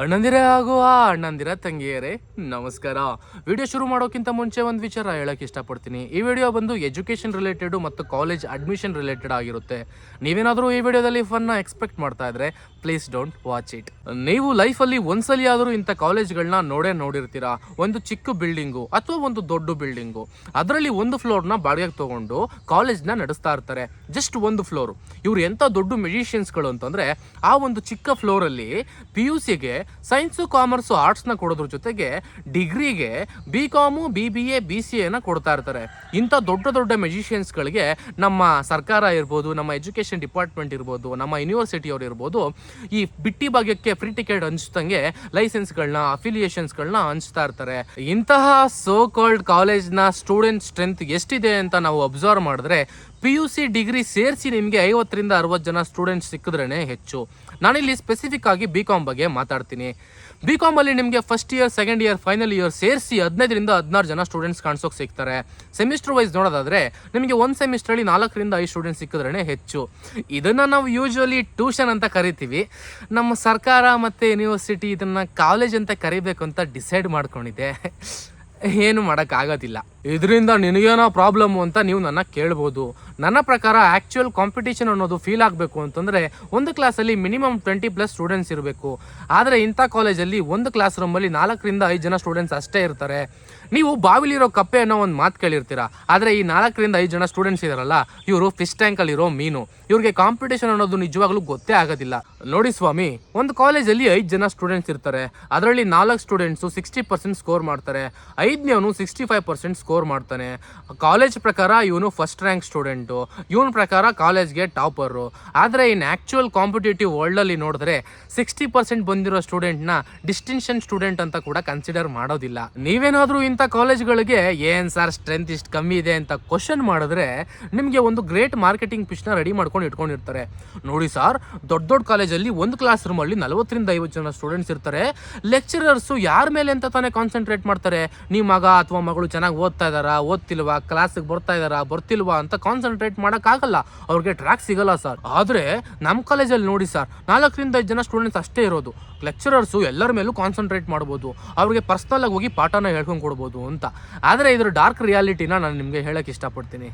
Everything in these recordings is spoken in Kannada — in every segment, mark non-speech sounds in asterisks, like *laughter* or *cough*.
ಅಣ್ಣಂದಿರ ಆಗುವ ಅಣ್ಣಂದಿರ ತಂಗಿಯರೇ, ನಮಸ್ಕಾರ. ವಿಡಿಯೋ ಶುರು ಮಾಡೋಕ್ಕಿಂತ ಮುಂಚೆ ಒಂದು ವಿಚಾರ ಹೇಳಕ್ಕೆ ಇಷ್ಟಪಡ್ತೀನಿ. ಈ ವಿಡಿಯೋ ಬಂದು ಎಜುಕೇಷನ್ ರಿಲೇಟೆಡ್ ಮತ್ತು ಕಾಲೇಜ್ ಅಡ್ಮಿಷನ್ ರಿಲೇಟೆಡ್ ಆಗಿರುತ್ತೆ. ನೀವೇನಾದರೂ ಈ ವಿಡಿಯೋದಲ್ಲಿ ಫನ್ನ ಎಕ್ಸ್ಪೆಕ್ಟ್ ಮಾಡ್ತಾ ಇದ್ರೆ, ಪ್ಲೀಸ್ ಡೋಂಟ್ ವಾಚ್ ಇಟ್. ನೀವು ಲೈಫಲ್ಲಿ ಒಂದ್ಸಲಿ ಆದರೂ ಇಂಥ ಕಾಲೇಜ್ಗಳನ್ನ ನೋಡೇ ನೋಡಿರ್ತೀರಾ. ಒಂದು ಚಿಕ್ಕ ಬಿಲ್ಡಿಂಗು ಅಥವಾ ಒಂದು ದೊಡ್ಡ ಬಿಲ್ಡಿಂಗು. ಅದರಲ್ಲಿ ಒಂದು ಫ್ಲೋರ್ನ ಬಾಡಿಗೆಗೆ ತಗೊಂಡು ಕಾಲೇಜ್ನ ನಡೆಸ್ತಾ ಇರ್ತಾರೆ. ಜಸ್ಟ್ ಒಂದು ಫ್ಲೋರ್. ಇವರು ಎಂಥ ದೊಡ್ಡ ಮ್ಯೂಸಿಷಿಯನ್ಸ್ಗಳು ಅಂತಂದರೆ, ಆ ಒಂದು ಚಿಕ್ಕ ಫ್ಲೋರಲ್ಲಿ ಪಿ ಯು ಸಿಗೆ ಸೈನ್ಸು, ಕಾಮರ್ಸು, ಆರ್ಟ್ಸ್ನ ಕೊಡೋದ್ರ ಜೊತೆಗೆ ಡಿಗ್ರಿಗೆ B com B B A B C ಎನ ಕೊಡ್ತಾ ಇರ್ತಾರೆ. ಇಂಥ ದೊಡ್ಡ ದೊಡ್ಡ ಮೆಜಿಷಿಯನ್ಸ್ಗಳಿಗೆ ನಮ್ಮ ಸರ್ಕಾರ ಇರ್ಬೋದು, ನಮ್ಮ ಎಜುಕೇಷನ್ ಡಿಪಾರ್ಟ್ಮೆಂಟ್ ಇರ್ಬೋದು, ನಮ್ಮ ಯೂನಿವರ್ಸಿಟಿಯವ್ರು ಇರ್ಬೋದು, ಈ ಬಿಟ್ಟಿ ಭಾಗ್ಯಕ್ಕೆ ಫ್ರೀ ಟಿಕೆಟ್ ಹಂಚ್ದಂಗೆ ಲೈಸೆನ್ಸ್ಗಳನ್ನ ಅಫಿಲಿಯೇಷನ್ಸ್ಗಳನ್ನ ಹಂಚ್ತಾ ಇರ್ತಾರೆ. ಇಂತಹ ಸೋ ಕಾಲ್ಡ್ ಕಾಲೇಜ್ನ ಸ್ಟೂಡೆಂಟ್ ಸ್ಟ್ರೆಂತ್ ಎಷ್ಟಿದೆ ಅಂತ ನಾವು ಅಬ್ಸರ್ವ್ ಮಾಡಿದ್ರೆ ಪಿ ಯು ಸಿ ಡಿಗ್ರಿ ಸೇರಿಸಿ ನಿಮಗೆ ಐವತ್ತರಿಂದ ಅರವತ್ತು ಜನ ಸ್ಟೂಡೆಂಟ್ಸ್ ಸಿಕ್ಕಿದ್ರೇ ಹೆಚ್ಚು. ನಾನಿಲ್ಲಿ ಸ್ಪೆಸಿಫಿಕ್ ಆಗಿ ಬಿ ಕಾಮ್ ಬಗ್ಗೆ ಮಾತಾಡ್ತೀನಿ. ಬಿ ಕಾಮಲ್ಲಿ ನಿಮಗೆ first year second year final year ಸೇರಿಸಿ ಹದಿನೈದರಿಂದ ಹದಿನಾರು ಜನ ಸ್ಟೂಡೆಂಟ್ಸ್ ಕಾಣಿಸೋಕೆ ಸಿಗ್ತಾರೆ. ಸೆಮಿಸ್ಟರ್ ವೈಸ್ ನೋಡೋದಾದರೆ ನಿಮಗೆ ಒಂದು ಸೆಮಿಸ್ಟ್ರಲ್ಲಿ ನಾಲ್ಕರಿಂದ ಐದು ಸ್ಟೂಡೆಂಟ್ಸ್ ಸಿಕ್ಕಿದ್ರೇ ಹೆಚ್ಚು. ಇದನ್ನು ನಾವು ಯೂಶ್ವಲಿ ಟ್ಯೂಷನ್ ಅಂತ ಕರಿತೀವಿ. ನಮ್ಮ ಸರ್ಕಾರ ಮತ್ತು ಯೂನಿವರ್ಸಿಟಿ ಇದನ್ನು ಕಾಲೇಜ್ ಅಂತ ಕರಿಬೇಕು ಅಂತ ಡಿಸೈಡ್ ಮಾಡ್ಕೊಂಡಿದೆ *laughs* ಏನು ಮಾಡೋಕ್ಕಾಗೋದಿಲ್ಲ ಇದರಿಂದ ನಿನಗೇನೋ ಪ್ರಾಬ್ಲಮ್ಮು ಅಂತ ನೀವು ನನ್ನ ಕೇಳ್ಬೋದು. ನನ್ನ ಪ್ರಕಾರ ಆ್ಯಕ್ಚುಯಲ್ ಕಾಂಪಿಟೇಷನ್ ಅನ್ನೋದು ಫೀಲ್ ಆಗಬೇಕು ಅಂತಂದರೆ ಒಂದು ಕ್ಲಾಸಲ್ಲಿ ಮಿನಿಮಮ್ ಟ್ವೆಂಟಿ ಪ್ಲಸ್ ಸ್ಟೂಡೆಂಟ್ಸ್ ಇರಬೇಕು. ಆದರೆ ಇಂಥ ಕಾಲೇಜಲ್ಲಿ ಒಂದು ಕ್ಲಾಸ್ ರೂಮಲ್ಲಿ ನಾಲ್ಕರಿಂದ ಐದು ಜನ ಸ್ಟೂಡೆಂಟ್ಸ್ ಅಷ್ಟೇ ಇರ್ತಾರೆ. ನೀವು ಬಾವಿಲಿರೋ ಕಪ್ಪೆ ಅನ್ನೋ ಒಂದು ಮಾತು ಕೇಳಿರ್ತೀರ? ಆದರೆ ಈ ನಾಲ್ಕರಿಂದ ಐದು ಜನ ಸ್ಟೂಡೆಂಟ್ಸ್ ಇದಾರಲ್ಲ, ಇವರು ಫಿಶ್ ಟ್ಯಾಂಕಲ್ಲಿರೋ ಮೀನು. ಇವ್ರಿಗೆ ಕಾಂಪಿಟೇಷನ್ ಅನ್ನೋದು ನಿಜವಾಗ್ಲೂ ಗೊತ್ತೇ ಆಗೋದಿಲ್ಲ. ನೋಡಿ ಸ್ವಾಮಿ, ಒಂದು ಕಾಲೇಜಲ್ಲಿ ಐದು ಜನ ಸ್ಟೂಡೆಂಟ್ಸ್ ಇರ್ತಾರೆ. ಅದರಲ್ಲಿ ನಾಲ್ಕು ಸ್ಟೂಡೆಂಟ್ಸು ಸಿಕ್ಸ್ಟಿ ಪರ್ಸೆಂಟ್ ಸ್ಕೋರ್ ಮಾಡ್ತಾರೆ. ಐದನೇವನು ಸಿಕ್ಸ್ಟಿ ಫೈವ್ ಪರ್ಸೆಂಟ್ ಸ್ಕೋರ್ ಮಾಡ್ತಾನೆ. ಕಾಲೇಜ್ ಪ್ರಕಾರ ಇವನು ಫಸ್ಟ್ ರ್ಯಾಂಕ್ ಸ್ಟೂಡೆಂಟು ಇವನ ಪ್ರಕಾರ ಕಾಲೇಜ್ಗೆ ಟಾಪರು ಆದರೆ ಇನ್ ಆ್ಯಕ್ಚುಯಲ್ ಕಾಂಪಿಟೇಟಿವ್ ವರ್ಲ್ಡಲ್ಲಿ ನೋಡಿದ್ರೆ ಸಿಕ್ಸ್ಟಿ ಪರ್ಸೆಂಟ್ ಬಂದಿರೋ ಸ್ಟೂಡೆಂಟ್ನ ಡಿಸ್ಟಿಂಕ್ಷನ್ ಸ್ಟೂಡೆಂಟ್ ಅಂತ ಕೂಡ ಕನ್ಸಿಡರ್ ಮಾಡೋದಿಲ್ಲ. ನೀವೇನಾದರೂ ಇಂಥ ಕಾಲೇಜ್ಗಳಿಗೆ ಏನು ಸರ್ ಸ್ಟ್ರೆಂತ್ ಇಷ್ಟು ಕಮ್ಮಿ ಇದೆ ಅಂತ ಕ್ವಶನ್ ಮಾಡಿದ್ರೆ ನಿಮಗೆ ಒಂದು ಗ್ರೇಟ್ ಮಾರ್ಕೆಟಿಂಗ್ ಪಿಚ್ನ ರೆಡಿ ಮಾಡ್ಕೊಂಡು ಇಟ್ಕೊಂಡಿರ್ತಾರೆ. ನೋಡಿ ಸರ್ ದೊಡ್ಡ ದೊಡ್ಡ ಕಾಲೇಜಲ್ಲಿ ಒಂದು ಕ್ಲಾಸ್ ರೂಮಲ್ಲಿ ನಲವತ್ತರಿಂದ ಐವತ್ತು ಜನ ಸ್ಟೂಡೆಂಟ್ಸ್ ಇರ್ತಾರೆ. ಲೆಕ್ಚರರ್ಸು ಯಾರ ಮೇಲೆ ಅಂತ ತಾನೇ ಕಾನ್ಸಂಟ್ರೇಟ್ ಮಾಡ್ತಾರೆ? ನಿಮ್ಮ ಮಗ ಅಥವಾ ಮಗಳು ಚೆನ್ನಾಗಿ ಓದ್ತಾ ಇದ್ದಾರಾ, ಓದ್ತಿಲ್ವಾ ಕ್ಲಾಸಿಗೆ ಬರ್ತಾ ಇದ್ದಾರಾ, ಬರ್ತಿಲ್ವಾ ಅಂತ ಕಾನ್ಸಂಟ್ರೇಟ್ ಮಾಡೋಕ್ಕಾಗಲ್ಲ. ಅವ್ರಿಗೆ ಟ್ರ್ಯಾಕ್ ಸಿಗಲ್ಲ ಸರ್ ಆದರೆ ನಮ್ಮ ಕಾಲೇಜಲ್ಲಿ ನೋಡಿ ಸರ್ ನಾಲ್ಕರಿಂದ ಐದು ಜನ ಸ್ಟೂಡೆಂಟ್ಸ್ ಅಷ್ಟೇ ಇರೋದು. ಲೆಕ್ಚರರ್ಸು ಎಲ್ಲರ ಮೇಲೂ ಕಾನ್ಸಂಟ್ರೇಟ್ ಮಾಡ್ಬೋದು. ಅವ್ರಿಗೆ ಪರ್ಸ್ನಲ್ ಆಗಿ ಹೋಗಿ ಪಾಠನ ಹೇಳ್ಕೊಂಡು ಕೊಡ್ಬೋದು ಅಂತ. ಆದರೆ ಇದ್ರ ಡಾರ್ಕ್ ರಿಯಾಲಿಟಿನ ನಾನು ನಿಮಗೆ ಹೇಳಕ್ಕೆ ಇಷ್ಟಪಡ್ತೀನಿ.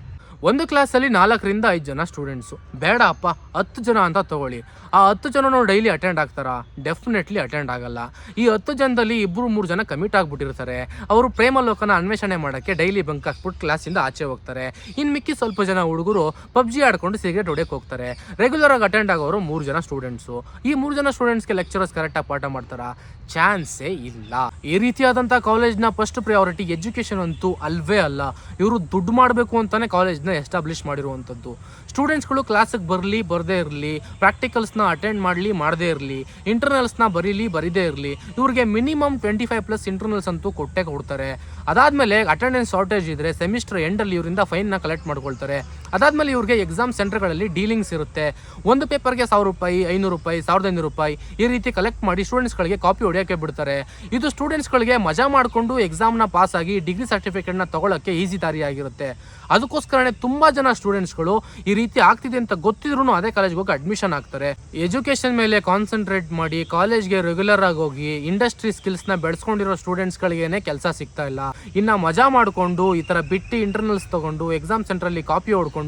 ಒಂದು ಕ್ಲಾಸಲ್ಲಿ ನಾಲ್ಕರಿಂದ ಐದು ಜನ ಸ್ಟೂಡೆಂಟ್ಸು. ಬೇಡ ಅಪ್ಪ, ಹತ್ತು ಜನ ಅಂತ ತಗೊಳ್ಳಿ. ಆ ಹತ್ತು ಜನನು ಡೈಲಿ ಅಟೆಂಡ್ ಆಗ್ತಾರಾ? ಡೆಫಿನೆಟ್ಲಿ ಅಟೆಂಡ್ ಆಗಲ್ಲ. ಈ ಹತ್ತು ಜನದಲ್ಲಿ ಇಬ್ಬರು ಮೂರು ಜನ ಕಮಿಟ್ ಆಗಿಬಿಟ್ಟಿರ್ತಾರೆ. ಅವರು ಪ್ರೇಮಲೋಕನ ಅನ್ವೇಷಣೆ ಮಾಡೋಕ್ಕೆ ಡೈಲಿ ಬಂಕ್ ಹಾಕ್ಬಿಟ್ಟು ಕ್ಲಾಸಿಂದ ಆಚೆ ಹೋಗ್ತಾರೆ. ಇನ್ನು ಮಿಕ್ಕಿ ಸ್ವಲ್ಪ ಜನ ಹುಡುಗರು ಪಬ್ಜಿ ಆಡ್ಕೊಂಡು ಸಿಗರೇಟ್ ಹೊಡೆಯಕ್ಕೆ ಹೋಗ್ತಾರೆ. ರೆಗ್ಯುಲರ್ ಆಗಿ ಅಟೆಂಡ್ ಆಗೋರು ಮೂರು ಜನ ಸ್ಟೂಡೆಂಟ್ಸು. ಈ ಮೂರು ಜನ ಸ್ಟೂಡೆಂಟ್ಸ್ಗೆ ಲೆಕ್ಚರರ್ಸ್ ಕರೆಕ್ಟಾಗಿ ಪಾಠ ಮಾಡ್ತಾರಾ? ಚಾನ್ಸೇ ಇಲ್ಲ. ಈ ರೀತಿಯಾದಂಥ ಕಾಲೇಜ್ನ ಫಸ್ಟ್ ಪ್ರಿಯಾರಿಟಿ ಎಜುಕೇಷನ್ ಅಂತೂ ಅಲ್ವೇ ಅಲ್ಲ. ಇವರು ದುಡ್ಡು ಮಾಡಬೇಕು ಅಂತಾನೆ ಕಾಲೇಜ್ನ ಎಸ್ಟಾಬ್ಲಿಷ್ ಮಾಡಿರುವಂಥದ್ದು. ಸ್ಟೂಡೆಂಟ್ಸ್ಗಳು ಕ್ಲಾಸಿಗೆ ಬರಲಿ, ಬರದೇ ಇರಲಿ ಪ್ರಾಕ್ಟಿಕಲ್ಸ್ನ ಅಟೆಂಡ್ ಮಾಡಲಿ, ಮಾಡದೇ ಇರಲಿ ಇಂಟರ್ನಲ್ಸ್ನ ಬರೀಲಿ, ಬರೀದೇ ಇರಲಿ, ಇವ್ರಿಗೆ minimum twenty five plus internals ಅಂತೂ ಕೊಟ್ಟೆ ಕೊಡ್ತಾರೆ. ಅದಾದಮೇಲೆ ಅಟೆಂಡೆನ್ಸ್ ಶಾರ್ಟೇಜ್ ಇದ್ದರೆ ಸೆಮಿಸ್ಟರ್ ಎಂಡಲ್ಲಿ ಇವರಿಂದ ಫೈನ್ನ ಕಲೆಕ್ಟ್ ಮಾಡ್ಕೊಳ್ತಾರೆ. ಅದಾದಮೇಲೆ ಇವ್ರಿಗೆ ಎಕ್ಸಾಮ್ ಸೆಂಟರ್ಗಳಲ್ಲಿ ಡೀಲಿಂಗ್ಸ್ ಇರುತ್ತೆ. ಒಂದು ಪೇಪರ್ಗೆ ಸಾವಿರ ರೂಪಾಯಿ, ಐನೂರು ರೂಪಾಯಿ, ಸಾವಿರದ ಐನೂರು ರೂಪಾಯಿ ಈ ರೀತಿ ಕಲೆಕ್ಟ್ ಮಾಡಿ ಸ್ಟೂಡೆಂಟ್ಸ್ಗಳಿಗೆ ಕಾಪಿ ಹೊಡೆಯೋಕ್ಕೆ ಬಿಡ್ತಾರೆ. ಇದು ಸ್ಟೂಡೆಂಟ್ಸ್ಗಳಿಗೆ ಮಜಾ ಮಾಡಿಕೊಂಡು ಎಕ್ಸಾಮ್ನ ಪಾಸ್ ಆಗಿ ಡಿಗ್ರಿ ಸರ್ಟಿಫಿಕೇಟ್ನ ತಗೊಳ್ಳೋಕ್ಕೆ ಈಸಿ ದಾರಿ ಆಗಿರುತ್ತೆ ಅದಕ್ಕೋಸ್ಕರನೇ ತುಂಬ ಜನ ಸ್ಟೂಡೆಂಟ್ಸ್ಗಳು ಈ ರೀತಿ ಆಗ್ತಿದೆ ಅಂತ ಗೊತ್ತಿದ್ರು ಅದೇ ಕಾಲೇಜ್ಗೆ ಹೋಗಿ ಅಡ್ಮಿಷನ್ ಆಗ್ತಾರೆ. ಎಜುಕೇಷನ್ ಮೇಲೆ ಕಾನ್ಸಂಟ್ರೇಟ್ ಮಾಡಿ ಕಾಲೇಜ್ಗೆ ರೆಗ್ಯುಲರ್ ಆಗಿ ಹೋಗಿ ಇಂಡಸ್ಟ್ರಿ ಸ್ಕಿಲ್ಸ್ನ ಬೆಳೆಸ್ಕೊಂಡಿರೋ ಸ್ಟೂಡೆಂಟ್ಸ್ಗಳಿಗೇನೆ ಕೆಲಸ ಸಿಗ್ತಾ ಇಲ್ಲ. ಇನ್ನು ಮಜಾ ಮಾಡಿಕೊಂಡು ಈ ಥರ ಬಿಟ್ಟು ಇಂಟರ್ನಲ್ಸ್ ತಗೊಂಡು ಎಕ್ಸಾಮ್ ಸೆಂಟ್ರಲ್ಲಿ ಕಾಪಿ ಹೊಡ್ಕೊಂಡು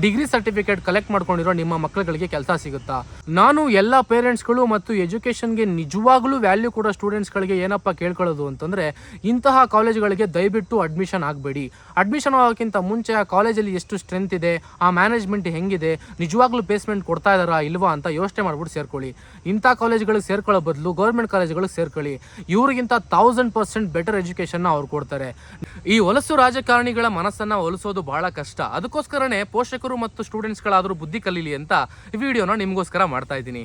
ಡಿಗ್ರಿ ಸರ್ಟಿಫಿಕೇಟ್ ಕಲೆಕ್ಟ್ ಮಾಡ್ಕೊಂಡಿರೋ ನಿಮ್ಮ ಮಕ್ಕಳುಗಳಿಗೆ ಕೆಲಸ ಸಿಗುತ್ತಾ? ನಾನು ಎಲ್ಲ ಪೇರೆಂಟ್ಸ್ಗಳು ಮತ್ತು ಎಜುಕೇಷನ್ಗೆ ನಿಜವಾಗ್ಲೂ ವ್ಯಾಲ್ಯೂ ಕೊಡೋ ಸ್ಟೂಡೆಂಟ್ಸ್ಗಳಿಗೆ ಏನಪ್ಪ ಕೇಳ್ಕೊಳ್ಳೋದು ಅಂತಂದರೆ, ಇಂತಹ ಕಾಲೇಜುಗಳಿಗೆ ದಯವಿಟ್ಟು ಅಡ್ಮಿಷನ್ ಆಗಬೇಡಿ. ಅಡ್ಮಿಷನ್ ಆಗೋಕ್ಕಿಂತ ಮುಂಚೆ ಆ ಕಾಲೇಜಲ್ಲಿ ಎಷ್ಟು ಸ್ಟ್ರೆಂತ್ ಇದೆ, ಆ ಮ್ಯಾನೇಜ್ಮೆಂಟ್ ಹೆಂಗಿದೆ, ನಿಜವಾಗ್ಲೂ ಪ್ಲೇಸ್ಮೆಂಟ್ ಕೊಡ್ತಾ ಇದ್ದಾರಾ ಇಲ್ವಾ ಅಂತ ಯೋಚನೆ ಮಾಡ್ಬಿಟ್ಟು ಸೇರ್ಕೊಳ್ಳಿ. ಇಂಥ ಕಾಲೇಜ್ಗಳಿಗೆ ಸೇರ್ಕೊಳ್ಳೋ ಬದಲು ಗೌರ್ಮೆಂಟ್ ಕಾಲೇಜ್ಗಳಿಗೆ ಸೇರ್ಕೊಳ್ಳಿ. ಇವ್ರಿಗಿಂತ ತೌಸಂಡ್ ಪರ್ಸೆಂಟ್ ಬೆಟರ್ ಎಜುಕೇಷನ್ನ ಅವ್ರು ಕೊಡ್ತಾರೆ. ಈ ಹೊಲಸು ರಾಜಕಾರಣಿಗಳ ಮನಸ್ಸನ್ನ ಹೊಲಿಸೋದು ಬಹಳ ಕಷ್ಟ. ಅದಕ್ಕೋಸ್ಕರನೇ ಪೋಷಕರು ಮತ್ತು ಸ್ಟೂಡೆಂಟ್ಸ್ಗಳಾದರೂ ಬುದ್ಧಿ ಕಲೀಲಿ ಅಂತ ವಿಡಿಯೋನ ನಿಮಗೋಸ್ಕರ ಮಾಡ್ತಾ ಇದ್ದೀನಿ.